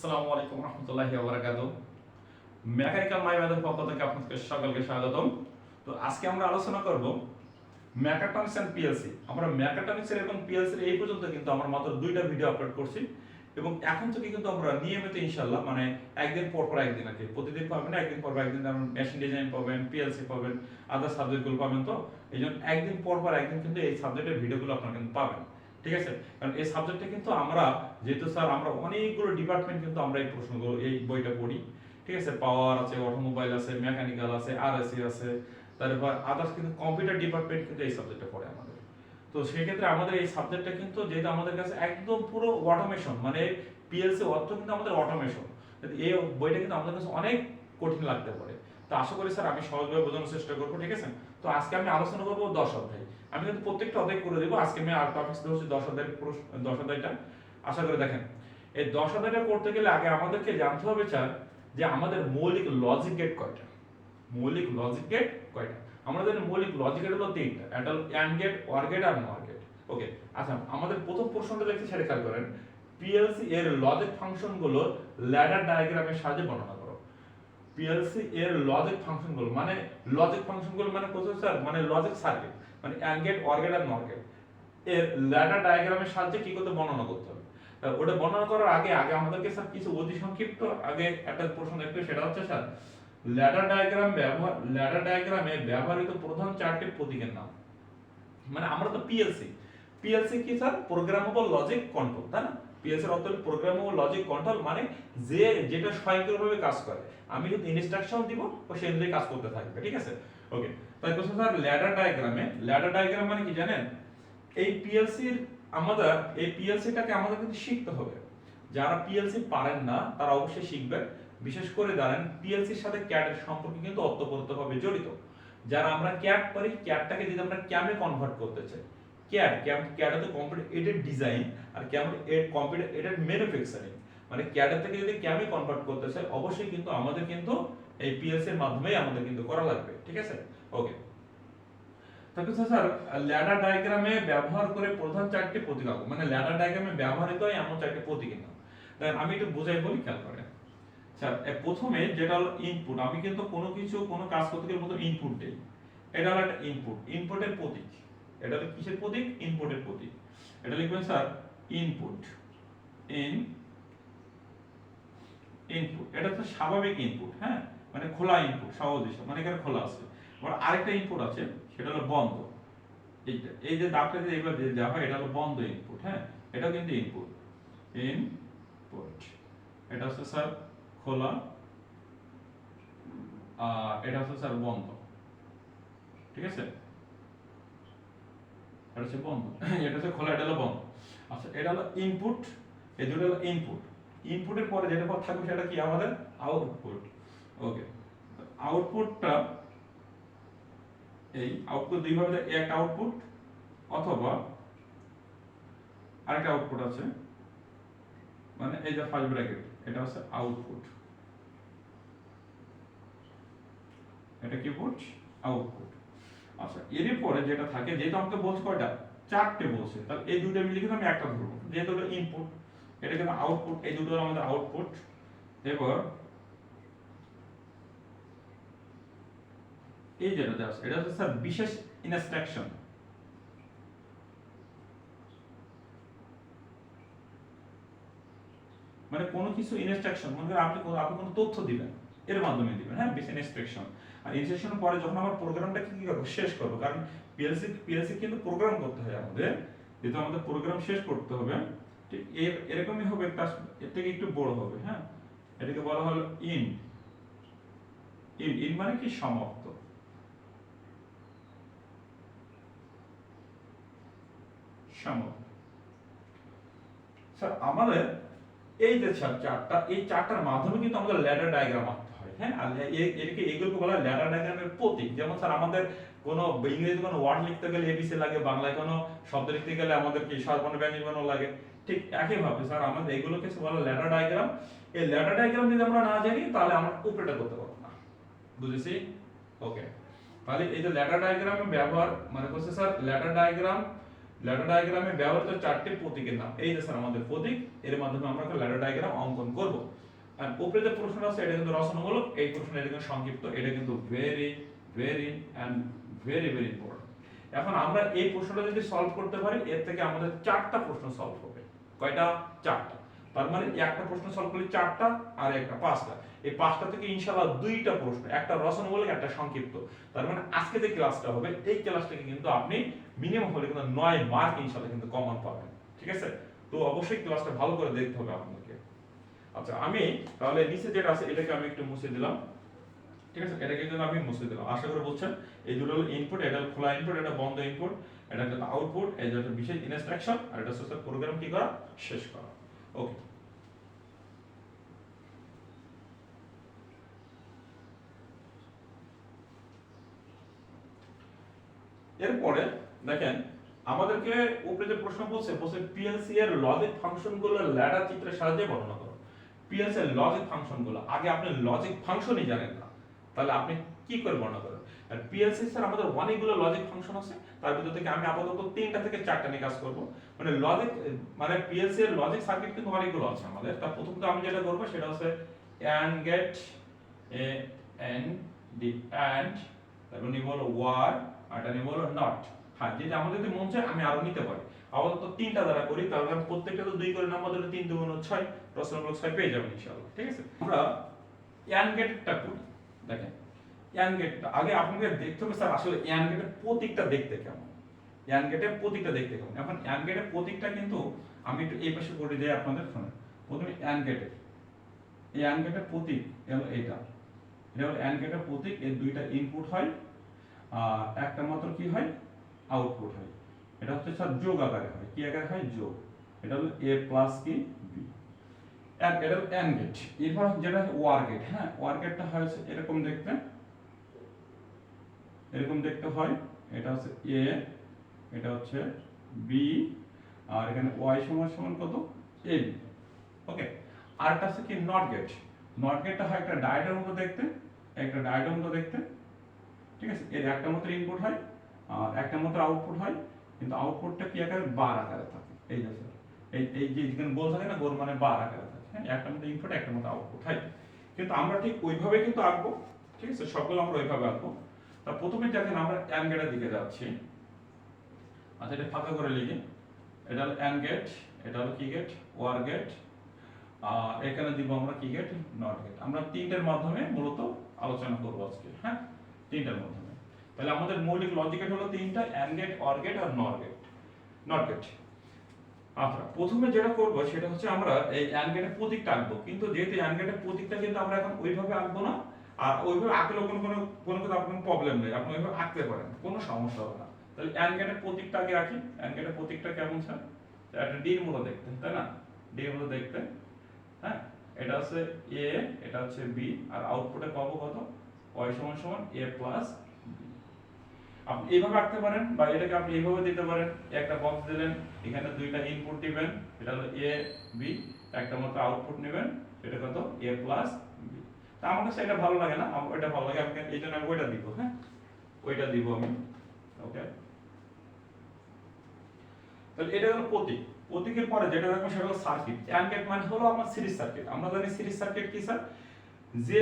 আসসালামু আলাইকুম রহমতুল্লাহি ওবারাকাতু মেকানিক্যাল মাই ম্যাথের পক্ষ থেকে আপনাদের সকলকে স্বাগতম। তো আজকে আমরা আলোচনা করব ম্যাকাট্রনিক্স এন্ড পিএলসি আমরা ম্যাকাট্রনিক্স এর এবং পিএলসি এই পর্যন্ত কিন্তু আমরা মাত্র দুইটা ভিডিও আপলোড করছি এবং এখন থেকে কিন্তু আমরা নিয়মিত ইনশাল্লাহ মানে একদিন পর পর একদিন আর কি, প্রতিদিন পাবেন, একদিন পর একদিন মেশিন ডিজাইন পাবেন পিএলসি পাবেন আদার সাবজেক্টগুলো পাবেন। তো এই জন্য একদিন পর পর একদিন কিন্তু এই সাবজেক্টের ভিডিওগুলো আপনারা কিন্তু পাবেন। ঠিক আছে? কারণ এই সাবজেক্টে কিন্তু আমরা, যেহেতু স্যার আমরা অনেকগুলো ডিপার্টমেন্ট কিন্তু আমরা এই প্রশ্নগুলো, এই বইটা পড়ি। ঠিক আছে? পাওয়ার আছে অটোমোবাইল আছে মেকানিক্যাল আছে আরএসসি আছে, তারপর আদার্স কিন্তু কম্পিউটার ডিপার্টমেন্ট কিন্তু এই সাবজেক্টে পড়ে আমাদের। তো সেই ক্ষেত্রে আমাদের এই সাবজেক্টটা কিন্তু যেহেতু আমাদের কাছে একদম পুরো অটোমেশন মানে পিএলসি অর্থ কিন্তু আমাদের অটোমেশন এই বইটা কিন্তু আমাদের কাছে অনেক কঠিন লাগতে পারে। তো আশা করি স্যার আমি সহজভাবে বোঝানোর চেষ্টা করব, ঠিক আছে? তো আজকে আমি আলোচনা করব দশ অধ্যায়। আমি কিন্তু প্রত্যেকটা অধ্যায় করে দেবো, আজকে আমি আর টপিক্স ধরছি দশ অধ্যায়ের দশ অধ্যায়টা। আশা করে দেখেন, এই দশ অধ্যায়টা করতে গেলে আগে আমাদেরকে জানতে হবে স্যার যে আমাদের মৌলিক লজিক গেট কয়টা? মৌলিক লজিক গেট কয়টা? জানি মৌলিক লজিক গেট হলো তিনটা হলো অ্যান্ড গেট ওয়ার গেট আর নর গেট ওকে আচ্ছা আমাদের প্রথম প্রশ্নটা দেখতে সেটা খেয়াল করেন। পিএলসি এর লজিক ফাংশনগুলো ল্যাডার ডায়াগ্রামের সাহায্যে বর্ণনা পিএলসি এর লজিক ফাংশনগুলো মানে লজিক ফাংশনগুলো মানে প্রসেসর মানে লজিক সার্কিট মানে অ্যান্ড গেট ওয়ার গেট আর নর গেটের ল্যাডার ডায়াগ্রামের সাহায্যে কি করতে বর্ণনা করতে হবে? ওটা বর্ণনা করার আগে আগে আমাদেরকে স্যার কিছু অতি সংক্ষিপ্ত, আগে একটা প্রশ্ন দেখতে সেটা হচ্ছে স্যার ল্যাডার ডায়াগ্রাম ব্যবহার ল্যাডার ডায়াগ্রামে ব্যবহৃত প্রধান চারটি প্রতীকের নাম। মানে আমরা তো পিএলসি পিএলসি কি স্যার প্রোগ্রামেবল লজিক কন্ট্রোল তাই না? পিএলসি এর অর্থ প্রোগ্রামেবল লজিক কন্ট্রোল মানে যে যেটা স্বয়ংক্রিয়ভাবে কাজ করে। আমি যদি ইনস্ট্রাকশন দিব, ও সেই অনুযায়ী কাজ করতে থাকবে, ঠিক আছে? ওকে তাই কোশ্চেন স্যার ল্যাডার ডায়াগ্রামে ল্যাডার ডায়াগ্রাম মানে কি জানেন? এই পিএলসির আমাদের, এই পিএলসিটাকে আমাদের কিন্তু শিখতে হবে। যারা পিএলসি পারেন না, তারা অবশ্যই শিখবেন। বিশেষ করে জানেন পিএলসির সাথে ক্যাটের সম্পর্ক কিন্তু অর্থপরতভাবে জড়িত। যারা আমরা ক্যাট পারি ক্যাটটাকে যদি আমরা ক্যামে কনভার্ট করতে চাই ক্যাট ক্যাম ক্যাট হচ্ছে কম্পিউটার এডেড ডিজাইন আর ক্যাম কম্পিউটার এডেড ম্যানুফ্যাকচারিং মানে ক্যাটের থেকে যদি ক্যামে কনভার্ট করতে চাই, অবশ্যই কিন্তু আমাদের কিন্তু এই পিএলসি এর মাধ্যমেই আমাদের কিন্তু করা লাগবে, ঠিক আছে? ওকে তারপর স্যার ল্যাডার ডায়াগ্রামে ব্যবহার করে প্রধান চারটি প্রতীক আঁকো মানে ল্যাডার ডায়াগ্রামে ব্যবহৃত হয় এমন চারটি প্রতীক নাম দেখেন আমি একটু বুঝাই বলি, খেয়াল করেন। স্যার প্রথমে যেটা হলো ইনপুট আমি কিন্তু কোনো কিছু, কোনো কাজ করতে গেলে প্রথম ইনপুট দেই। এটা হলো একটা ইনপুট ইনপুটের প্রতীক। এটা হলো কিসের প্রতীক? ইনপুটের প্রতীক। এটা লিখবেন স্যার ইনপুট ইন ইনপুট এটা হচ্ছে স্বাভাবিক ইনপুট হ্যাঁ? মানে খোলা ইনপুট স্বাভাবিক মানে এখানে খোলা আছে। আবার আরেকটা ইনপুট আছে, সেটা হলো বন্ধ। এইটা এই যে দাগটা যে দিয়ে দেওয়া হয়, এটা হলো বন্ধ ইনপুট হ্যাঁ? এটাও কিন্তু ইনপুট ইনপুট এটা হচ্ছে স্যার খোলা, আর এটা হচ্ছে স্যার বন্ধ। ঠিক আছে? এটা হচ্ছে বন্ধ। এটা হচ্ছে খোলা এটা হলো বন্ধ। আচ্ছা এটা হলো ইনপুট এই দুটো হলো ইনপুট ইনপুটের পরে যেটা পর থাকবে সেটা কি? আমাদের আউটপুট ওকে আউটপুটটা এই আউটপুট দুই ভাবে দেয়, একটা আউটপুট অথবা আরেকটা আউটপুট আছে মানে এই যে ফার্স্ট ব্র্যাকেট এটা হচ্ছে আউটপুট এটা কি পুট আউটপুট আচ্ছা এর পরে যেটা থাকে, যেহেতু আমাকে বলছে কয়টা? চারটে বলছে। তাহলে এই দুটো মিলে কিন্তু আমি একটা ধরবো। যেহেতু হলো ইনপুট এটা কিন্তু আউটপুট এই দুটো আমাদের আউটপুট এবার এই যেটা দেওয়া এটা হচ্ছে, স্যার, বিশেষ ইনস্ট্রাকশন মানে কোনো কিছু ইনস্ট্রাকশন মনে করেন আপনি আপনি কোনো তথ্য দিবেন, এর মাধ্যমে দিবেন হ্যাঁ বিশেষ ইনস্ট্রাকশন আর ইনস্ট্রাকশন পরে যখন আমার প্রোগ্রামটা কি করব? শেষ করব। কারণ পিএলসি পিএলসি কিন্তু প্রোগ্রাম করতে হয় আমাদের। যেহেতু আমাদের প্রোগ্রাম শেষ করতে হবে, ঠিক এর, এরকমই হবে এর থেকে একটু বড় হবে হ্যাঁ? এটাকে বলা হলো ইন ইন ইন মানে কি? সমাপ্ত। সমাপ্ত। স্যার আমাদের এই যে চারটা এই চারটার মাধ্যমে কিন্তু আমাদের ল্যাডার ডায়াগ্রাম হয়, আর এটাকে এগুলোকে বলা হয় ল্যাডার ডায়াগ্রামের প্রতীক। যেমন স্যার, আমাদের কোনো ইংরেজি কোনো ওয়ার্ড লিখতে গেলে এবিসি লাগে, বাংলায় কোনো শব্দ লিখতে গেলে আমাদের কি সর্বর্ণ লাগে? ঠিক একইভাবে স্যার, আমাদের এগুলোকে বলা ল্যাডার ডায়াগ্রাম। এই ল্যাডার ডায়াগ্রাম যদি আমরা না জানি, তাহলে আমরা উপরেটা করতে পারব না। বুঝেছি? ওকে। তাহলে এই যে ল্যাডার ডায়াগ্রামের ব্যবহার মানে হচ্ছে স্যার, ল্যাডার ডায়াগ্রাম, ল্যাডার ডায়াগ্রামে ব্যবহৃত চারটি প্রতীকের নাম। এই যে স্যার, আমাদের প্রতীক, এর মাধ্যমে আমরা একটা ল্যাডার ডায়াগ্রাম অঙ্কন করব। আর উপরে যে প্রশ্নটা আছে, এটা কিন্তু রচনামূলক, এই প্রশ্ন এটা কিন্তু সংক্ষিপ্ত, এটা কিন্তু very very and very very important এখন আমরা এই প্রশ্নটা যদি সলভ করতে পারি, এর থেকে আমাদের চারটা প্রশ্ন সলভ হবে। কয়টা? চারটা। তার মানে একটা প্রশ্ন সলভ করলে চারটা, আর একটা পাঁচটা। এই পাঁচটা থেকে ইনশাআল্লাহ দুইটা প্রশ্ন, একটা রচনামূলক, একটা সংক্ষিপ্ত। তার মানে আজকে যে ক্লাসটা হবে, এই ক্লাস থেকে কিন্তু আপনি মিনিমাম হলে কিন্তু নয় মার্ক ইনশাআল্লাহ কিন্তু কমন পাবেন। ঠিক আছে? তো অবশ্যই ক্লাসটা ভালো করে দেখতে হবে আপনাকে। আচ্ছা আমি তাহলে নিচে যেটা আছে, এটাকে আমি একটু মুছে দিলাম। ঠিক আছে? এটাকে কিন্তু আমি মুছে দিলাম। আশা করে বলছেন এই দুটো হলো ইনপুট এটা খোলা ইনপুট এটা বন্ধ ইনপুট এটা হচ্ছে আউটপুট এই একটা বিশেষ ইনস্ট্রাকশন আর এটা হচ্ছে প্রোগ্রাম কি করা? শেষ করা। ওকে এরপরে দেখেন, আমাদেরকে উপরে যে প্রশ্ন বলছে বলছে পিএলসি এর লজিক ফাংশনগুলো ল্যাডার চিত্রের সাহায্যে বর্ণনা করো। পিএলসি এর লজিক ফাংশনগুলো আগে আপনি লজিক ফাংশনই জানেন না। তাহলে আপনি কি করে বর্ণনা করবেন? আর পিএলসি স্যার আমাদের অনেকগুলো লজিক ফাংশন আছে, তার ভিতর থেকে আমি আপাতত তিনটা থেকে চারটা নিয়ে কাজ করব। মানে লজিক মানে পিএলসি এর লজিক সার্কিট কিন্তু অনেকগুলো আছে আমাদের। তার প্রথমত আমি যেটা করব সেটা হচ্ছে AND gate A N D AND তারপর নিব হলো ওয়ার আর এটা নিব হলো নট হ্যাঁ যেটা আমাদের যদি মন চায়, আমি আরও নিতে পারি। আপাতত তিনটা দ্বারা করি, তাহলে প্রত্যেকটা তো দুই করে নাম্বার দিলে তিন দুগুণ ছয়। রচনামূলক ছয় পেয়ে যাবেন ইনশাআল্লাহ, ঠিক আছে? আমরা অ্যান গেটটা করি, দেখেন অ্যান গেটটা আগে আপনাকে দেখতে হবে স্যার আসলে অ্যান গেটের প্রতীকটা দেখতে কেমন? অ্যান গেটের প্রতীকটা দেখতে কেমন? এখন অ্যান গেটের প্রতীকটা কিন্তু আমি একটু এই পাশে করে দিই আপনাদের শোনেন প্রথমে অ্যান গেটের এই অ্যান গেটের প্রতীক হলো এইটা এটা হলো অ্যান গেটের প্রতীক, এর দুইটা ইনপুট হয়, আর একটা মাত্র কি হয়? আউটপুট হয়। এটা হচ্ছে স্যার যোগ আকারে হয়। কি আকারে হয়? যোগ। এটা হলো এ প্লাস কি? বি এটা অ্যান গেট এরপর যেটা হচ্ছে ওয়ার গেট হ্যাঁ? ওয়ার গেটটা হয়েছে এরকম দেখতে এরকম দেখতে হয়। এটা হচ্ছে এ এটা হচ্ছে বি আর এখানে ওয়াই সমান সমান কত? এ বি ওকে আরটা হচ্ছে কি নট গেট নট গেটটা হয় একটা ডায়োডের মতো দেখতে, একটা ডায়োডের মতো দেখতে। ঠিক আছে? এর একটা মাত্র ইনপুট হয়, আর একটা মাত্র আউটপুট হয়। কিন্তু আউটপুটটা কি আকারে? বার আকারে থাকে। এই যে এই এই যে যেখানে গোল থাকে না গোল মানে বার আকারে হ্যাঁ একটা মতো ইনপুট একটা মতো আউটপুট হয় কিন্তু আমরা ঠিক ওইভাবে কিন্তু আঁকবো, ঠিক আছে? সবগুলো আমরা ওইভাবে আঁকবো। তা প্রথমে দেখেন আমরা অ্যান গেটের দিকে যাচ্ছি। আচ্ছা এটা ফাঁকা করে লিখি। এটা হলো অ্যান গেট এটা হলো কি গেট ওয়ার গেট আর এখানে দিব আমরা কি গেট নট গেট আমরা তিনটের মাধ্যমে মূলত আলোচনা করব আজকে হ্যাঁ? তিনটার মাধ্যমে। তাহলে আমাদের মৌলিক লজিক গেট হলো তিনটা অ্যান্ড গেট অর আর নর গেট নট গেট আচ্ছা প্রথমে যেটা করব সেটা হচ্ছে আমরা এই অ্যান্ড গেটের প্রতীকটা আঁকবো। কিন্তু যেহেতু অ্যান্ড প্রতীকটা কিন্তু আমরা এখন ওইভাবে আঁকবো না, আর ওইভাবে আঁকলেও কোনো কোনো কোনো কোনো আপনার প্রবলেম নেই, আপনি ওইভাবে আঁকতে পারেন, কোনো সমস্যা হবে না। তাহলে অ্যান্ড গেটের প্রতীকটা আগে আঁকি। অ্যান্ড গেটের প্রতীকটা কেমন স্যার একটা ডির মতো দেখতে তাই না? ডির মতো দেখতে হ্যাঁ? এটা হচ্ছে এ এটা হচ্ছে বি আর আউটপুটে পাবো কত? ওয়াই সমান সমান এ প্লাস আপনি এইভাবে আঁকতে পারেন বা এটাকে আপনি এইভাবে দিতে পারেন। একটা বক্স দিলেন, এখানে দুইটা ইনপুট দিবেন, এটা হলো এ বি একটা মাত্র আউটপুট নেবেন, এটা কত? এ প্লাস বি তা আমার কাছে এটা ভালো লাগে না আমার এটা ভালো লাগে আমি এই জন্য আমি ওইটা দিব হ্যাঁ? ওইটা দিব আমি ওকে তাহলে এটা হলো প্রতীক। প্রতীকের পরে যেটা দেখব সেটা হলো সার্কিট অ্যান্ড গেট মানে হলো আমার সিরিজ সার্কিট আমরা জানি সিরিজ সার্কিট কি স্যার যে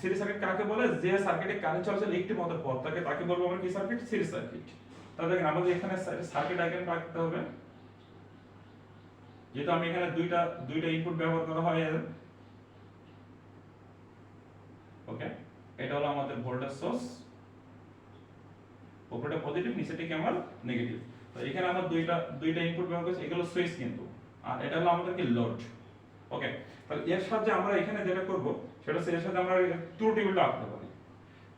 সিরিজ সার্কিট কাকে বলে? যে সার্কিটে কারেন্ট একটি পথ। তাকে বলব আমরা কি সার্কিট সিরিজ সার্কিট। তাহলে দেখেন আমাদের এখানে সার্কিট রাখতে হবে। যেহেতু আমি এখানে দুইটা দুইটা ইনপুট ব্যবহার করা হয় ওকে এটা হলো আমাদের ভোল্টেজ সোর্স উপরেটা পজিটিভ নিচেটা কি আমার নেগেটিভ তো এখানে আমরা দুইটা দুইটা ইনপুট ব্যবহার করছি। এগুলো সুইচ কিন্তু। আর এটা হলো আমাদের কি লোড ওকে তাহলে এর সাথে আমরা এখানে যেটা করব সেটা এর সাথে আমরা ট্রু টেবিলটা আঁকতে পারি।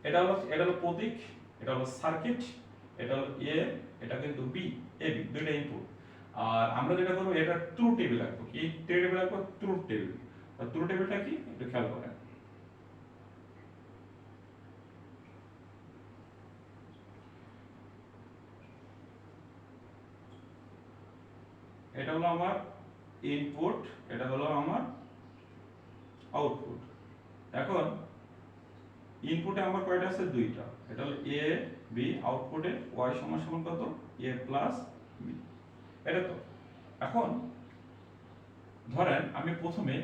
এটা হলো এটা হলো প্রতীক, এটা হলো সার্কিট এটা হলো এ এটা কিন্তু বি এ বি দুইটা ইনপুট আর আমরা যেটা করব, এটা ট্রু টেবিল আঁকবো। কি? টেবিল আঁকবো ট্রু টেবিল ট্রু টেবিলটা কি? একটু খেয়াল করেন। এটা হলো আমার ইনপুট এটা হলো আমার আউটপুট এখন ইনপুটে আমার কয়টা আছে? দুইটা। এটা হলো এ বি আউটপুটে ওয়াই সমান সমান কত? এ প্লাস বি এটা তো। এখন ধরেন আমি প্রথমে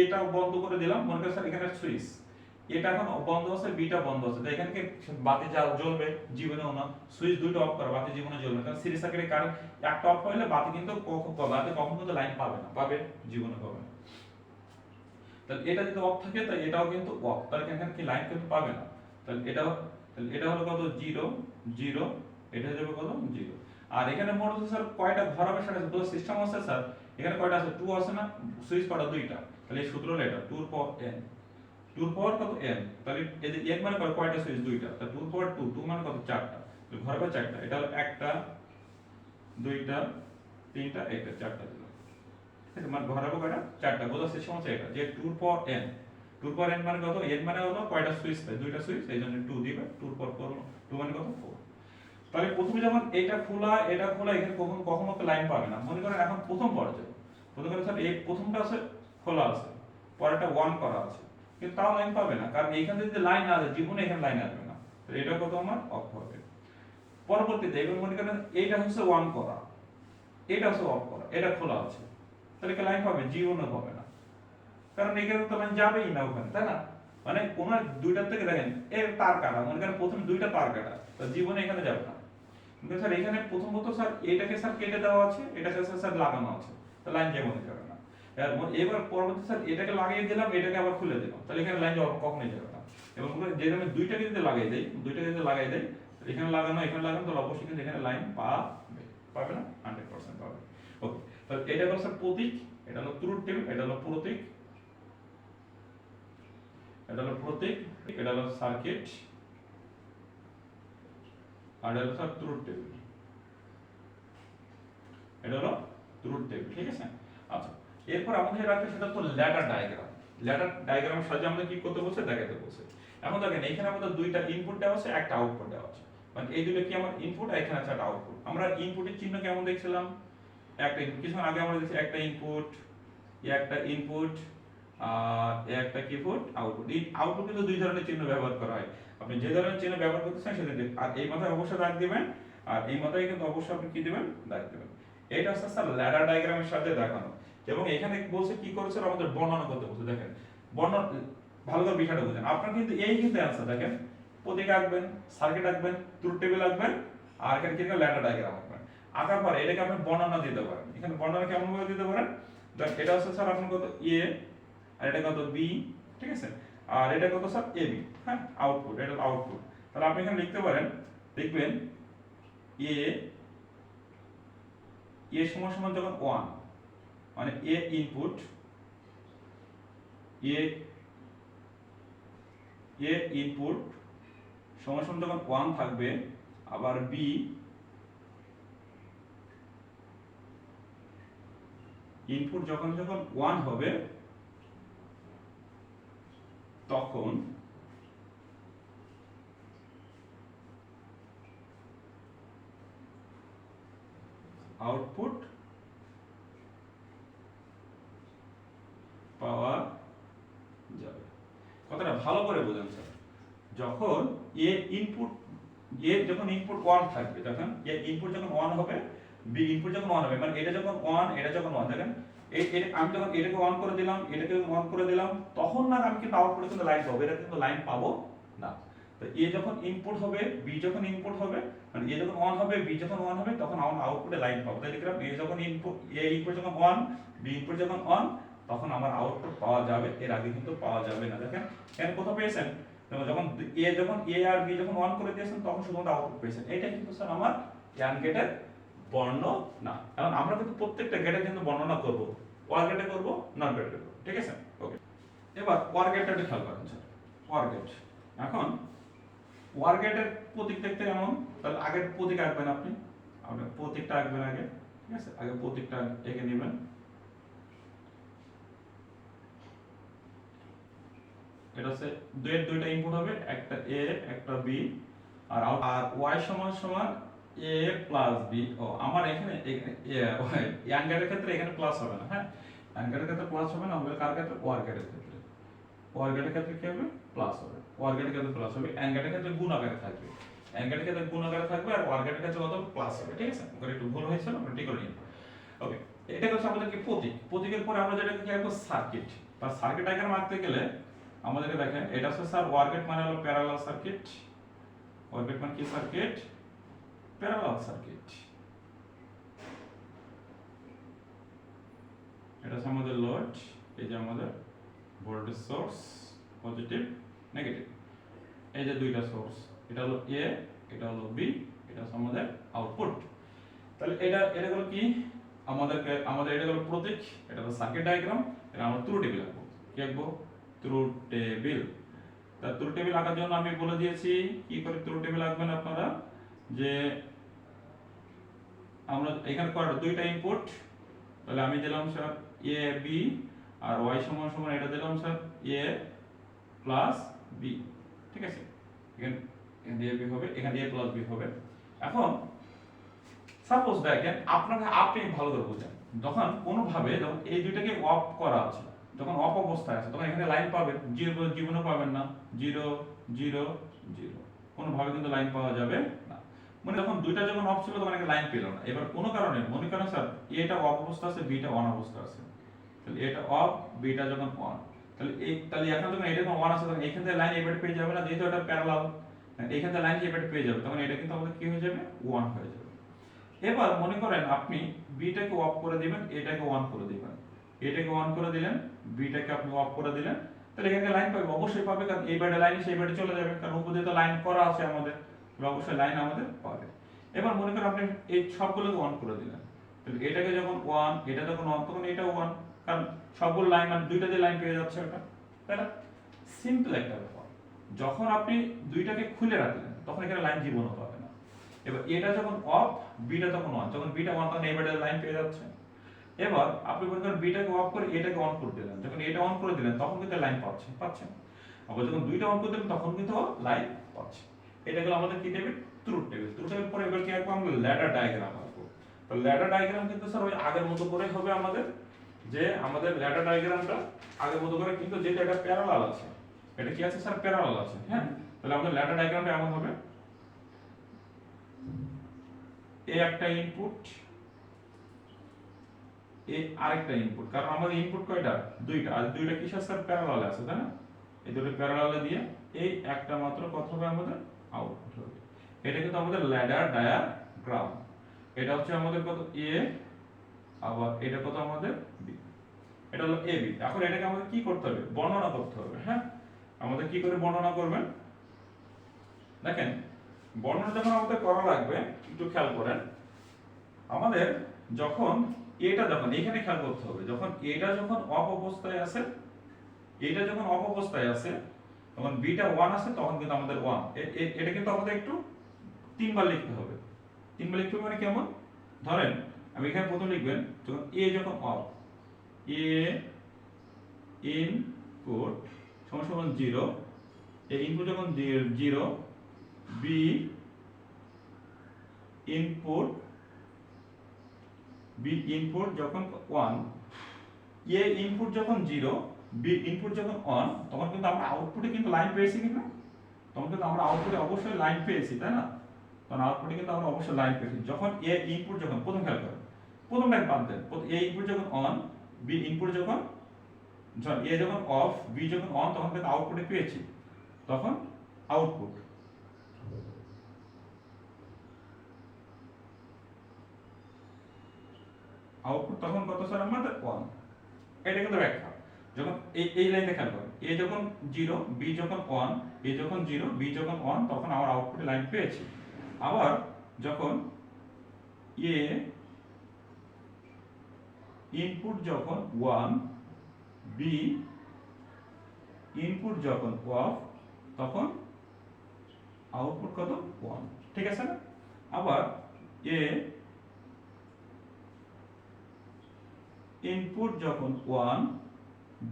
এটা বন্ধ করে দিলাম। মনে করেন স্যার, এখানে সুইচ। এটা এখন বন্ধ আছে বিটা বন্ধ আছে। তাই এখানে বাতি জ্বলবে? জীবনেও না। সুইচ দুটো অফ করা, বাতি জীবনে জ্বলবে কারণ সিরিজ সার্কিটে কারেন্ট একটা অফ করলে বাতি কিন্তু কখন বাতি কখন কিন্তু লাইন পাবে না। পাবে, জীবনে পাবে না। তাহলে এটা যদি অফ থাকে তাই এটাও কিন্তু অফ তাহলে এখানে কি লাইন কিন্তু পাবে না? তাহলে এটাও, তাহলে এটা হলো কত? জিরো জিরো এটা হয়ে যাবে কত? জিরো আর এখানে মোট হচ্ছে স্যার কয়টা ঘর হবে সেটা দুটো সিস্টেম আছে স্যার এখানে কয়টা আছে? টু আছে না? সুইচ কয়টা দুইটা। তাহলে এই সূত্র হলো এটা টুর পাওয়ার এন টুর পাওয়ার কত? এন তাহলে এই যে এন মানে কয়- কয়টা সুইচ দুইটা। তাহলে টুর পাওয়ার টু টু মানে কত? চারটা। তাহলে ঘর হবে চারটা। এটা হলো একটা, দুইটা, তিনটা, একটা, চারটা। আছে মানে ঘর হবে কয়টা চারটা বোঝার সিস্টেম হচ্ছে এটা যে টুর পাওয়ার এন টুর পাওয়ার এন মানে কত? এন মানে হলো কয়টা সুইচ তাই দুইটা সুইচ এই জন্য টু দিবে টুর পাওয়ার ফোর টু মানে কত? ফোর তাহলে প্রথমে যখন এটা খোলা এটা খোলা, এখানে কখন কখনো লাইন পাবে না? মনে করেন এখন প্রথম পর্যায়ে। প্রথম করে স্যার এই প্রথমটা আছে খোলা আছে, পরেরটা ওয়ান করা আছে। কিন্তু তাও লাইন পাবে না, কারণ এইখানে যদি লাইন না আছে জীবনে এখানে লাইন আসবে না। তো এটা কত আমার? অফ হবে। পরবর্তীতে এবার মনে করেন এইটা হচ্ছে ওয়ান করা। এটা হচ্ছে অফ করা, এটা খোলা আছে। তাহলে কি লাইন পাবে জীবনে পাবে না। কারণ এখানে তো লাইন যাবেই না ওখানে, তাই না? মানে কোন দুইটার থেকে দেখেন, এর তার কাটা, মনে করেন প্রথমে দুইটা তার কাটা, তো জীবনে এখানে যাবে না। কিন্তু স্যার, এখানে প্রথমত স্যার, এটাকে স্যার কেটে দেওয়া আছে এটাকে স্যার স্যার লাগানো আছে, তো লাইন যেমন যাবে না। এবার পরবর্তী স্যার, এটাকে লাগিয়ে দিলাম, এটাকে আবার খুলে দিলাম, তাহলে এখানে লাইন কখনোই যাবে না। এবং মনে করেন যে আমি দুইটাকে যদি লাগাই দেই, দুইটাকে যদি লাগাই দেই এখানে লাগানো এখানে লাগানো, তাহলে অবশ্যই কিন্তু এখানে লাইন পাবে পাবে না? হান্ড্রেড পার্সেন্ট পাবে। ওকে তাহলে এটা প্রতীক, এটা হলো এটা হলো প্রতীক। এটা হলো প্রতীক, এটা হলো সার্কিট আর এটা হলো টেবিল এটা হলো টেবিল ঠিক আছে? আচ্ছা এরপর আমাদের রাখতে সেটা তো ল্যাডার ডায়াগ্রাম ল্যাডার ডায়াগ্রামের সাহায্যে আমাদের কি করতে বলছে? দেখাতে বলছে। এখন দেখেন, এখানে আমাদের দুইটা ইনপুট দেওয়া আছে, একটা আউটপুট দেওয়া আছে। মানে এই দুটো কি আমার ইনপুট এখানে আছে একটা আউটপুট আমরা ইনপুটের চিহ্ন কেমন দেখছিলাম? একটা input। কিছুক্ষণ আগে আমরা দেখছি একটা ইনপুট একটা ইনপুট আর একটা কিবোর্ড আউটপুট এই আউটপুট কিন্তু দুই ধরনের চিহ্ন ব্যবহার করা হয়। আপনি যে ধরনের চিহ্ন ব্যবহার করতে চান, সেটা আর এই মাথায় অবশ্যই দাগ দিবেন, আর এই মাথায় কিন্তু অবশ্যই আপনি কি দিবেন? দাগ দিবেন। এটা হচ্ছে স্যার ল্যাডার ডায়াগ্রামের সাথে দেখানো। এবং এখানে বলছে কি করেছে? আমাদের বর্ণনা করতে বলছে, দেখেন। বর্ণনা ভালো করে বিষয়টা বুঝেন। আপনার কিন্তু এই কিন্তু অ্যান্সার দেখেন। প্রতীক আঁকবেন সার্কিট আঁকবেন ট্রুথ টেবিল আঁকবেন, আর এখানে কি ল্যাডার ডায়াগ্রাম আঁকার পরে এটাকে আপনি বর্ণনা দিতে পারেন। এখানে বর্ণনা কেমন ভাবে দিতে পারেন? দেখ এটা হচ্ছে স্যার আপনার কত? এ আর এটা কত? বি ঠিক আছে? আর এটা কত স্যার এ বি হ্যাঁ? আউটপুট এটা আউটপুট তাহলে আপনি এখানে লিখতে পারেন লিখবেন এ এ সমান সমান যখন ওয়ান মানে এ ইনপুট এ এ ইনপুট সমান সমান যখন ওয়ান থাকবে, আবার বি ইনপুট যখন যখন ওয়ান হবে, তখন আউটপুট পাওয়া যাবে। কথাটা ভালো করে বোঝেন, স্যার। যখন এ ইনপুট এ যখন ইনপুট ওয়ান থাকবে, তখন এ ইনপুট যখন ওয়ান হবে বি ইনপুট যখন অন হবে মানে এটা যখন অন এটা যখন অন দেখেন আমি যখন এটাকে অন করে দিলাম এটাকে অন করে দিলাম, তখন না আমি কিন্তু আউটপুটে কিন্তু লাইন পাবো এটা কিন্তু লাইন পাবো না। তো এ যখন ইনপুট হবে বি যখন ইনপুট হবে মানে এ যখন অন হবে বি যখন অন হবে, তখন আমার আউটপুটে লাইন পাবো। তাই লিখলাম এ যখন ইনপুট এ ইনপুট যখন অন বি ইনপুট যখন অন তখন আমার আউটপুট পাওয়া যাবে, এর আগে কিন্তু পাওয়া যাবে না। দেখেন কেন কোথাও পেয়েছেন? যখন এ যখন এ আর বি যখন অন করে দিয়েছেন, তখন শুধুমাত্র আউটপুট পেয়েছেন। এটা কিন্তু স্যার আমার জ্ঞান গেটের বর্ণনা এখন আমরা কিন্তু প্রত্যেকটা গেটের কিন্তু বর্ণনা করব। ওয়ার গেটে করব নন গেটে করব। ঠিক আছে? ওকে এবার ওয়ার গেটটা একটু খেয়াল করেন স্যার ওয়ার গেট এখন ওয়ার গেটের প্রতীক দেখতে কেমন? তাহলে আগের প্রতীক আঁকবেন আপনি। আপনি প্রতীকটা আঁকবেন আগে। ঠিক আছে? আগে প্রতীকটা এঁকে নেবেন। এটা হচ্ছে দুইয়ের দুইটা ইনপুট হবে, একটা এ একটা বি আর আর ওয়াই সমান সমান এ প্লাস বি ও, আমার এখানে ইয়াঙ্গারের ক্ষেত্রে এখানে প্লাস হবে না হ্যাঁ? ইয়াঙ্গারের ক্ষেত্রে প্লাস হবে না, হবে কার ক্ষেত্রে? ওয়ার গেটের ক্ষেত্রে। ওয়ার গেটের ক্ষেত্রে কি হবে? প্লাস হবে। ওয়ার গেটের ক্ষেত্রে প্লাস হবে। অ্যাঙ্গারের ক্ষেত্রে গুণ আকারে থাকবে। গেটের ক্ষেত্রে গুণ আকারে থাকবে আর ওয়ার গেটের ক্ষেত্রে কত? প্লাস হবে, ঠিক আছে? ওখানে একটু ভুল হয়েছিল, আমরা ঠিক করে নিই। ওকে এটা হচ্ছে আমাদের কি প্রতীক? প্রতীকের পরে আমরা যেটা কি আঁকবো? সার্কিট বা সার্কিট ডায়াগ্রাম আঁকতে গেলে আমাদেরকে দেখেন, এটা হচ্ছে স্যার ওয়ার্কেট মানে হলো প্যারালাল সার্কিট ওয়ার্কেট মানে কি সার্কিট প্যারালাল সার্কিট এটা হচ্ছে আমাদের লোড এই যে আমাদের ভোল্টেজ সোর্স পজিটিভ নেগেটিভ এই যে দুইটা সোর্স এটা হলো এ এটা হলো বি এটা হচ্ছে আমাদের আউটপুট তাহলে এটা এটা হলো কি? আমাদেরকে, আমাদের এটা হলো প্রতীক, এটা হলো সার্কিট ডায়াগ্রাম এটা আমরা ট্রু টেবিল আঁকবো। কি আঁকবো? ট্রু টেবিল তা ট্রু টেবিল আঁকার জন্য আমি বলে দিয়েছি, কি করে ট্রু টেবিল আঁকবেন আপনারা? যে আমরা এখানে কয়টা দুইটা ইনপুট তাহলে আমি দিলাম স্যার এ বি আর ওয়াই সমান সমান এটা দিলাম স্যার এ প্লাস বি ঠিক আছে? এখানে দিয়ে বি হবে, এখান দিয়ে প্লাস বি হবে। এখন সাপোজ দেখেন, আপনাকে আপনি ভালো করে বোঝেন। যখন কোনোভাবে যখন এই দুইটাকে অফ করা আছে, যখন অফ অবস্থায় আছে, তখন এখানে লাইন পাবেন জিরো জীবনে পাবেন না। জিরো জিরো জিরো কোনোভাবে কিন্তু লাইন পাওয়া যাবে মানে যখন দুইটা যখন অফ ছিল, তখন এখানে লাইন পেল না। এবার কোনো কারণে, মনে করেন স্যার এটা অফ অবস্থা আছে বিটা অন অবস্থা আছে। তাহলে এটা অফ বিটা যখন অন তাহলে এই, তাহলে এখন যখন এটা যখন অন আছে, তখন এখান থেকে লাইন এবারে পেয়ে যাবে না, যেহেতু এটা প্যারালাল এখান থেকে লাইন এবারে পেয়ে যাবে, তখন এটা কিন্তু আমাদের কি হয়ে যাবে? ওয়ান হয়ে যাবে। এবার মনে করেন আপনি বিটাকে অফ করে দিবেন এটাকে অন করে দিবেন। এটাকে অন করে দিলেন বিটাকে আপনি অফ করে দিলেন। তাহলে এখানে লাইন পাবে, অবশ্যই পাবে, কারণ এই বাড়ি লাইন সেই বাড়ি চলে যাবে, কারণ উপরে তো লাইন করা আছে আমাদের। অবশ্যই লাইন আমাদের পাবে। এবার মনে করেন আপনি এই সবগুলোকে অন করে দিলেন। তাহলে এটাকে যখন ওয়ান এটা যখন অন তখন এটা ওয়ান কারণ সবগুলো লাইন মানে দুইটা যে লাইন পেয়ে যাচ্ছে ওটা। তাই না? সিম্পল একটা ব্যাপার। যখন আপনি দুইটাকে খুলে রাখলেন, তখন এখানে লাইন জীবনও পাবে না। এবার এটা যখন অফ বিটা তখন অন যখন বিটা অন তখন এবারে লাইন পেয়ে যাচ্ছে। এবার আপনি মনে করেন বিটাকে অফ করে এটাকে অন করে দিলেন। যখন এটা অন করে দিলেন, তখন কিন্তু লাইন পাচ্ছে পাচ্ছেন আবার যখন দুইটা অন করে দিলেন, তখন কিন্তু লাইন পাচ্ছে। এটা গেল আমাদের কি table truth table truth table পরে এবার কি আঁকবো আমরা ল্যাডার ডায়াগ্রাম আঁকবো। তো ল্যাডার ডায়াগ্রাম কিন্তু স্যার ওই আগের মতো করে হবে আমাদের, যে আমাদের ল্যাডার ডায়াগ্রামটা আগের মতো করে কিন্তু যেটা এটা প্যারালাল আছে, এটা কি আছে স্যার প্যারালাল আছে হ্যাঁ? তাহলে আমাদের ল্যাডার ডায়াগ্রামটা এমন হবে। এ একটা ইনপুট এ আরেকটা ইনপুট কারণ আমাদের ইনপুট কয়টা? দুইটা। আর দুইটা কিসের স্যার প্যারালালে আছে, তাই না? এই দুটো প্যারালালে দিয়ে এই একটা মাত্র কত হবে আমাদের? আউটপুট হবে এটা কিন্তু আমাদের ল্যাডার ডায়াগ্রাম এটা হচ্ছে আমাদের কত? এ আবার এটা কত আমাদের বি এটা হলো এ বি এখন এটাকে আমাদের কি করতে হবে? বর্ণনা করতে হবে হ্যাঁ? আমাদের কি করে বর্ণনা করবেন? দেখেন, বর্ণনা যখন আমাদের করা লাগবে, একটু খেয়াল করেন। আমাদের যখন এটা যখন এখানে খেয়াল করতে হবে। যখন এটা যখন অফ অবস্থায় আছে এটা যখন অফ অবস্থায় আছে তখন বিটা ওয়ান আছে তখন কিন্তু আমাদের ওয়ান এটা কিন্তু আমাদের একটু তিনবার লিখতে হবে। তিনবার লিখতে হবে মানে কেমন? ধরেন, আমি এখানে প্রথম লিখবেন, যখন এ যখন অফ এ ইনপুট সমান সমান জিরো এ ইনপুট যখন zero B input B input যখন ওয়ান এ ইনপুট যখন জিরো ইনপুট যখন অন তখন কিন্তু আমরা আউটপুটে কিন্তু লাইন পেয়েছি কিনা? তখন কিন্তু আমরা আউটপুটে অবশ্যই লাইন পেয়েছি, তাই না? তখন আউটপুটে কিন্তু আমরা অবশ্যই লাইন পেয়েছি। যখন এ ইনপুট যখন, প্রথম খেয়াল করেন প্রথমটা বাদ দেন। এ ইনপুট যখন অন বি ইনপুট যখন এ যখন অফ বি যখন অন তখন কিন্তু আউটপুটে পেয়েছি। তখন আউটপুট আউটপুট তখন কত স্যার আমাদের? ওয়ান এটা কিন্তু ব্যাখ্যা। যখন এই এই লাইনটা খেয়াল করেন এ যখন জিরো বি যখন ওয়ান এ যখন জিরো বি যখন ওয়ান তখন আমার আউটপুটে লাইন পেয়েছি। আবার যখন এ ইনপুট যখন ওয়ান বি ইনপুট যখন অফ তখন আউটপুট কত? ওয়ান ঠিক আছে না? আবার এ ইনপুট যখন ওয়ান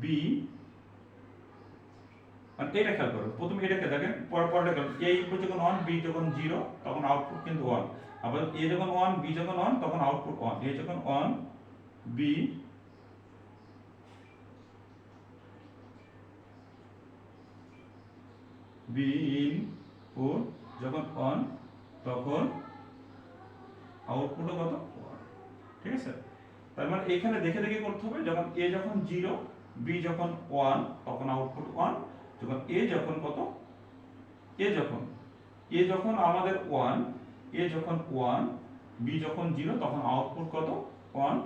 বি মানে এটা খেয়াল করো। প্রথমে এটাকে দেখেন পরে পরে দেখেন এ ইনপুট যখন ওয়ান বি যখন জিরো তখন আউটপুট কিন্তু ওয়ান আবার এ যখন ওয়ান বি যখন ওয়ান তখন আউটপুট ওয়ান এ যখন ওয়ান বি বি ইনপুট যখন অন তখন আউটপুটও কত? ঠিক আছে? তার মানে এখানে দেখে দেখে করতে হবে, যখন এ যখন জিরো বি যখন ওয়ান তখন আউটপুট ওয়ান যখন এ যখন কত? এ যখন। এ যখন আমাদের ওয়ান এ যখন ওয়ান বি যখন জিরো তখন আউটপুট কত? ওয়ান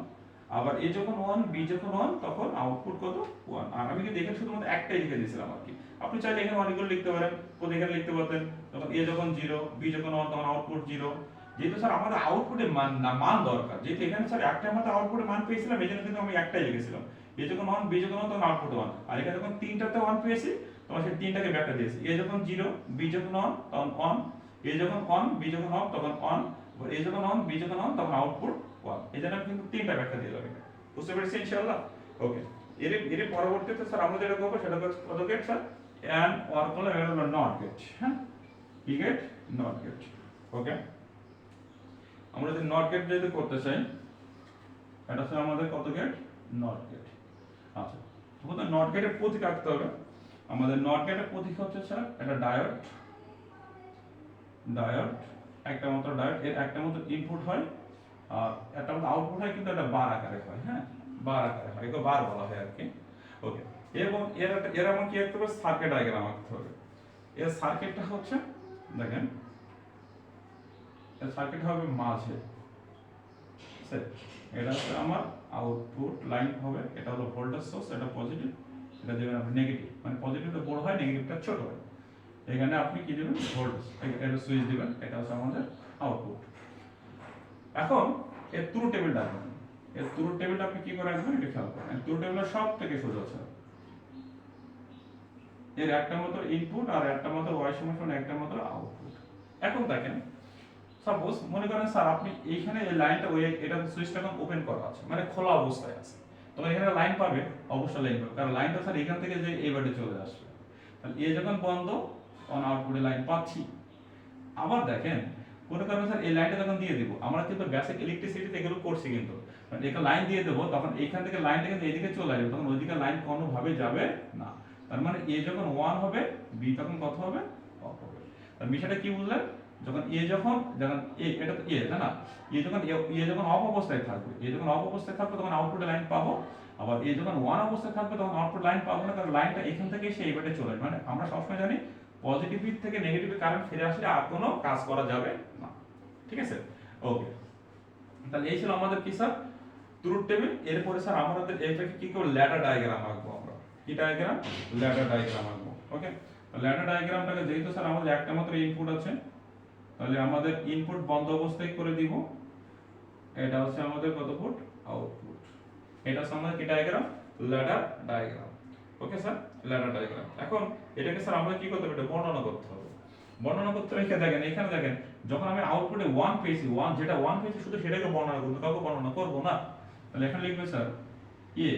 আবার এ যখন ওয়ান বি যখন ওয়ান তখন আউটপুট কত? ওয়ান আর আমি কি দেখে শুধুমাত্র একটাই লিখে দিয়েছিলাম আর কি? আপনি চাইলে এখানে অনেকগুলো লিখতে পারেন। তো এখানে লিখতে পারতেন? যখন এ যখন জিরো বি যখন ওয়ান তখন আউটপুট জিরো যেহেতু স্যার আমাদের আউটপুটে মান, না, মান দরকার। যেহেতু এখানে স্যার একটা আমাদের আউটপুটে মান পেয়েছিলাম, এই জন্য কিন্তু আমি একটাই লিখেছিলাম। এ যখন ওয়ান বি যখন তখন আউটপুট ওয়ান আর এখানে যখন তিনটাতে ওয়ান পেয়েছি, তখন সেই তিনটাকে ব্যাখ্যা দিয়েছি। এ যখন জিরো বি যখন ওয়ান তখন অন এ যখন অন বি যখন অফ তখন অন এ যখন অন বি যখন অন তখন আউটপুট ওয়ান এই জন্য কিন্তু তিনটা ব্যাখ্যা দিয়ে এখানে। বুঝতে পেরেছি, ইনশাআল্লাহ? ওকে এর এর পরবর্তীতে স্যার আমরা যেটা করব, সেটা হচ্ছে কত গেট স্যার। অ্যান্ড অর করলে এটা হলো নট গেট হ্যাঁ? কি গেট নট গেট ওকে আমরা যদি নট গেট যদি করতে চাই, এটা হচ্ছে আমাদের কত গেট নট গেট আচ্ছা প্রথমে নট গেটের প্রতীক আঁকতে হবে। আমাদের নট গেটের প্রতীক হচ্ছে স্যার এটা ডায়োড ডায়োড একটা মাত্র ডায়োড এর একটা মাত্র ইনপুট হয়, আর একটা মাত্র আউটপুট হয় কিন্তু এটা বার আকারে হয় হ্যাঁ? বার আকারে হয় এগুলো বার বলা হয় আর কি ওকে এবং এর এর এমন কি একটা সার্কিট ডায়াগ্রাম আঁকতে হবে। এর সার্কিটটা হচ্ছে, দেখেন সার্কিট হবে মাঝে এটা হচ্ছে আমার আউটপুট লাইন হবে এটা হলো ভোল্টেজ সোর্স এটা পজিটিভ এটা দেবেন আপনি নেগেটিভ মানে পজিটিভটা বড় হয় নেগেটিভটা ছোট হয়। এখানে আপনি কি দেবেন? ভোল্টেজ এটা সুইচ দিবেন, এটা হচ্ছে আমাদের আউটপুট এখন, এর ট্রু টেবিল ডাকবেন এর ট্রু টেবিলটা আপনি কি করে রাখবেন এটা খেয়াল করেন ট্রু টেবিলটা সব থেকে সোজা আছে এর একটা মাত্র ইনপুট আর একটা মাত্র ওয়াই সমান একটা মাত্র আউটপুট এখন দেখেন সাপোজ মনে করেন স্যার, আপনি এইখানে এই লাইনটা ওই এটা সুইচটা এখন ওপেন করা আছে মানে খোলা অবস্থায় আছে। তখন এখানে লাইন পাবে, অবশ্যই লাইন পাবে, কারণ লাইনটা স্যার এখান থেকে যে এই বাড়ি চলে আসবে। তাহলে এ যখন বন্ধ অন আউটপুটে লাইন পাচ্ছি। আবার দেখেন, মনে করেন স্যার, এই লাইনটা যখন দিয়ে দিব, আমরা কিন্তু বেসিক ইলেকট্রিসিটিতে এগুলো করছি কিন্তু। এখানে লাইন দিয়ে দেবো, তখন এখান থেকে লাইনটা কিন্তু এদিকে চলে আসবে, তখন ওইদিকে লাইন কোনোভাবে যাবে না। তার মানে এ যখন ওয়ান হবে বি তখন কত হবে? অফ হবে। বিষয়টা কি বুঝলেন? যখন এ যখন যখন এ এটা তো এ না? এ যখন এ যখন অফ অবস্থায় থাকবে এ যখন অফ অবস্থায় থাকবে, তখন আউটপুটে লাইন পাবো। আবার এ যখন ওয়ান অবস্থায় থাকবে, তখন আউটপুট লাইন পাবো না, কারণ লাইনটা এখান থেকে এসে এই বাটে চলে মানে আমরা সবসময় জানি পজিটিভ থেকে নেগেটিভ কারেন্ট ফিরে আসলে আর কোনো কাজ করা যাবে না। ঠিক আছে? ওকে তাহলে এই ছিল আমাদের কি স্যার ট্রুথ টেবিল এরপরে স্যার আমাদের এটাকে কি করব? ল্যাডার ডায়াগ্রাম আঁকবো আমরা। কি ডায়াগ্রাম ল্যাডার ডায়াগ্রাম আঁকবো। ওকে ল্যাডার ডায়াগ্রামটাকে যেহেতু স্যার আমাদের একটা মাত্র ইনপুট আছে তাহলে আমাদের ইনপুট বন্ধ অবস্থায় করে দিব। এটা হচ্ছে আমাদের কত ফুট আউটপুট এটা হচ্ছে আমাদের কি diagram ladder diagram okay sir ladder diagram এখন এটাকে স্যার আমরা কি করতে হবে? এটা বর্ণনা করতে হবে। বর্ণনা করতে হবে দেখেন, এখানে দেখেন, যখন আমি আউটপুটে ওয়ান পেয়েছি ওয়ান যেটা ওয়ান পেয়েছি, শুধু সেটাকে বর্ণনা করব, কাউকে বর্ণনা করব না। তাহলে এখানে লিখবে স্যার এ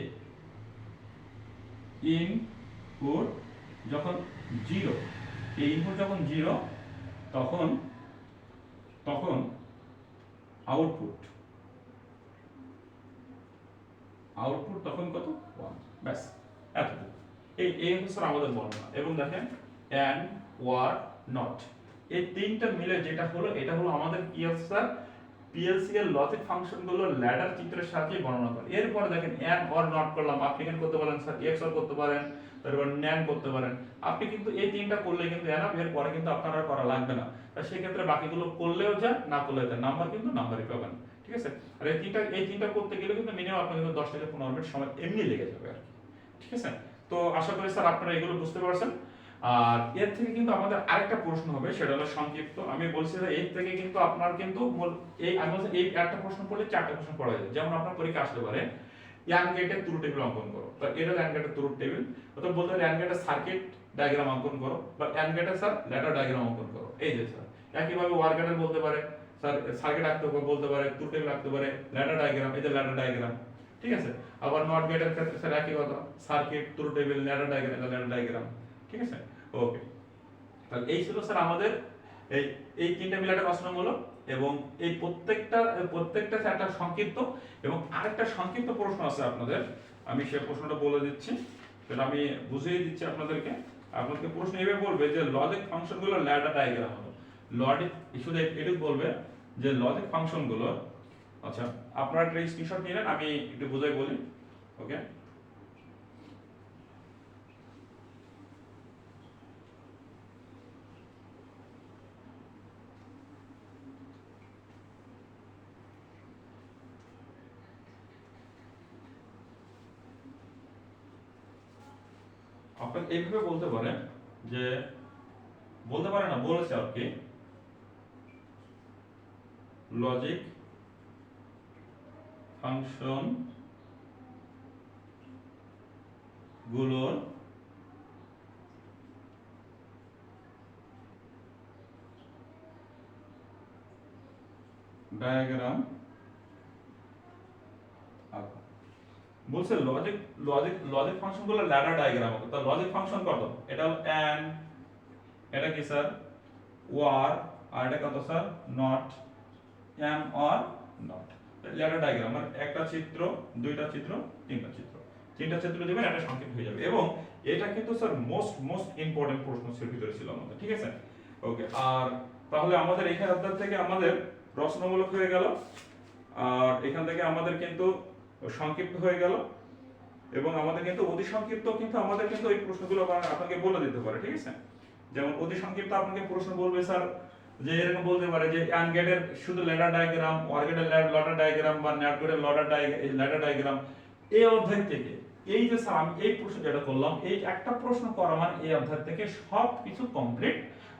ইনপুট যখন জিরো এই ইনপুট যখন জিরো তখন তখন আউটপুট আউটপুট তখন কত? ওয়ান ব্যাস, এতটুকু। এই এই হচ্ছে আমাদের বর্ণনা। এবং দেখেন অ্যান্ড ওয়ার নট এই তিনটা মিলে যেটা হলো, এটা হলো আমাদের কি আছে স্যার পিএলসি এর লজিক ফাংশনগুলো ল্যাডার চিত্রের সাথে বর্ণনা করে। এরপর দেখেন অ্যান্ড অর নট করলাম। আপনি এখানে করতে পারেন স্যার এক্স অর করতে পারেন। তারপর ন্যান করতে পারেন। আপনি কিন্তু এই তিনটা করলে কিন্তু এনাফ এর পরে কিন্তু আপনার করা লাগবে না। সেক্ষেত্রে বাকিগুলো করলেও যায় না করলেও যায় নাম্বার কিন্তু নাম্বারই পাবেন। ঠিক আছে? আর এই তিনটা এই তিনটা করতে গেলে কিন্তু মিনিমাম আপনার কিন্তু দশ থেকে পনেরো মিনিট সময় এমনি লেগে যাবে আর ঠিক আছে? তো আশা করি স্যার আপনারা এগুলো বুঝতে পারছেন। আর এর থেকে কিন্তু আমাদের আরেকটা প্রশ্ন হবে, সেটা হলো সংক্ষিপ্ত। আমি বলছি যে এর থেকে কিন্তু আপনার কিন্তু এই আমি এই একটা প্রশ্ন পড়লে চারটা প্রশ্ন পড়া যায়। যেমন আপনার পরীক্ষা আসতে পারে ইয়ান গেটের ট্রু টেবিল অঙ্কন করো। তো এটা ইয়ান গেটের ট্রু টেবিল অথবা বলতে ইয়ান গেটের সার্কিট ডায়াগ্রাম অঙ্কন করো, বা ইয়ান গেটের স্যার ল্যাডার ডায়াগ্রাম অঙ্কন করো। এই যে স্যার একইভাবে ওয়ার গেটের বলতে পারে স্যার সার্কিট আঁকতে বলতে পারে ট্রু টেবিল আঁকতে পারে ল্যাডার ডায়াগ্রাম এই যে ল্যাডার ডায়াগ্রাম ঠিক আছে? আবার নট গেটের ক্ষেত্রে স্যার একই কথা circuit true table ladder diagram ladder diagram ঠিক আছে? ওকে তাহলে এই ছিল স্যার আমাদের, এই এই তিনটা মিলে একটা প্রশ্নমূলক এবং এই প্রত্যেকটা প্রত্যেকটা একটা সংক্ষিপ্ত এবং আরেকটা সংক্ষিপ্ত প্রশ্ন আছে আপনাদের। আমি সে প্রশ্নটা বলে দিচ্ছি। সেটা আমি বুঝিয়ে দিচ্ছি আপনাদেরকে। আপনাদেরকে প্রশ্ন এভাবে বলবে যে লজিক ফাংশনগুলো ল্যাডার ডায়াগ্রাম হলো। লজিক শুধু এটুকু বলবে যে লজিক ফাংশনগুলো আচ্ছা আপনারা একটা স্ক্রিনশট নিলেন আমি একটু বুঝাই বলি ওকে আপনাকে এইভাবে বলতে পারেন যে, বলতে পারে না, বলেছে আর কি। লজিক ফাংশনগুলোর ডায়াগ্রাম বলছে লজিক লজিক লজিক ফাংশনগুলো ল্যাডার ডায়াগ্রাম তো লজিক ফাংশন কত? এটা হলো এন্ড এটা কি স্যার ওয়ার, আর এটা কত sir not M or not ladder diagram মানে একটা চিত্র, দুইটা চিত্র, তিনটা চিত্র। তিনটা চিত্র দিবেন, একটা সংক্ষিপ্ত হয়ে যাবে। এবং এটা কিন্তু স্যার মোস্ট মোস্ট ইম্পর্টেন্ট প্রশ্ন ছিল ভিতরে ছিল আমাদের, ঠিক আছে? ওকে আর তাহলে আমাদের এখানে অধ্যায় থেকে আমাদের প্রশ্নমূলক হয়ে গেল। আর এখান থেকে আমাদের কিন্তু সংক্ষিপ্ত হয়ে গেল। এবং আমাদের কিন্তু অতি সংক্ষিপ্ত কিন্তু আমাদের কিন্তু এই প্রশ্নগুলো আপনাকে বলে দিতে পারে, ঠিক আছে? যেমন অতি সংক্ষিপ্ত আপনাকে প্রশ্ন বলবে, স্যার, যে এরকম বলতে পারে যে অ্যান শুধু ল্যাডার ডায়াগ্রাম অর গেটের লটার ডায়াগ্রাম বা ন্যাট গেটের লটার ল্যাডার ডায়াগ্রাম এই অধ্যায় থেকে, এই যে স্যার, আমি এই প্রশ্ন যেটা করলাম, এই একটা প্রশ্ন করা মানে এই অধ্যায় থেকে সব কিছু কমপ্লিট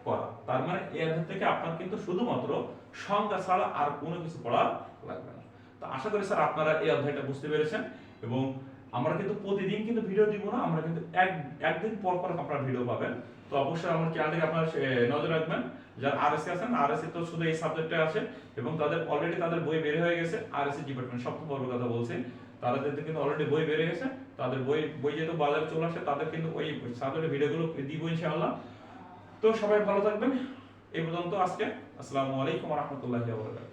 করা। তার মানে এই অধ্যায় থেকে আপনার কিন্তু শুধুমাত্র সংখ্যা ছাড়া আর কোনো কিছু পড়া লাগবে না। তো আশা করি, স্যার, আপনারা এই অধ্যায়টা বুঝতে পেরেছেন এবং আমরা কিন্তু প্রতিদিন কিন্তু ভিডিও দিব না, আমরা কিন্তু এক, একদিন পর পর আপনারা ভিডিও পাবেন। তো অবশ্যই আমার চ্যানেলকে আপনারা নজর রাখবেন। যারা আর আরএসসি আছেন আরএসসি তো শুধু এই সাবজেক্টে আছে এবং তাদের অলরেডি তাদের বই বের হয়ে গেছে। আর আরএসসি ডিপার্টমেন্ট সপ্তম বড় কথা বলছি তাদের কিন্তু অলরেডি বই হয়ে গেছে, তাদের বই বই যেহেতু বাজারে চলে আসে, তাদের কিন্তু ওই সাবজেক্টের ভিডিওগুলো দিব ইনশাআল্লাহ। তো সবাই ভালো থাকবেন। এই পর্যন্ত আজকে। আসসালামু আলাইকুম রহমতুল্লাহি ওয়া বারাকাতুহু।